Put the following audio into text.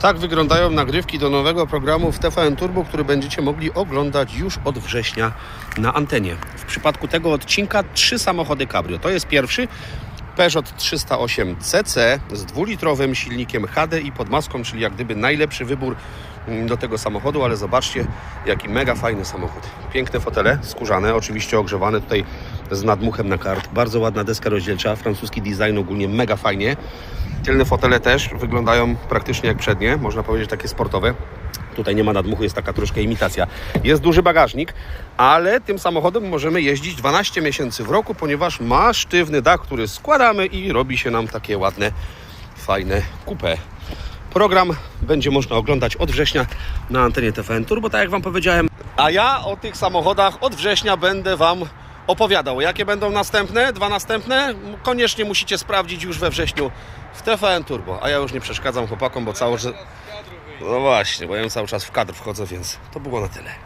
Tak wyglądają nagrywki do nowego programu w TVN Turbo, który będziecie mogli oglądać już od września na antenie. W przypadku tego odcinka trzy samochody cabrio. To jest pierwszy Peugeot 308 CC z dwulitrowym silnikiem HDI pod maską, czyli jak gdyby najlepszy wybór mm, do tego samochodu, ale zobaczcie jaki mega fajny samochód. Piękne fotele, skórzane, oczywiście ogrzewane tutaj z nadmuchem na kart. Bardzo ładna deska rozdzielcza, francuski design ogólnie mega fajnie. Tylne fotele też wyglądają praktycznie jak przednie, można powiedzieć takie sportowe. Tutaj nie ma nadmuchu, jest taka troszkę imitacja. Jest duży bagażnik, ale tym samochodem możemy jeździć 12 miesięcy w roku, ponieważ ma sztywny dach, który składamy i robi się nam takie ładne, fajne coupe. Program będzie można oglądać od września na antenie TVN Turbo, tak jak Wam powiedziałem. A ja o tych samochodach od września będę Wam opowiadał. Jakie będą następne? Dwa następne? Koniecznie musicie sprawdzić już we wrześniu w TVN Turbo. A ja już nie przeszkadzam chłopakom, bo cały czas... No właśnie, bo ja cały czas w kadr wchodzę, więc to było na tyle.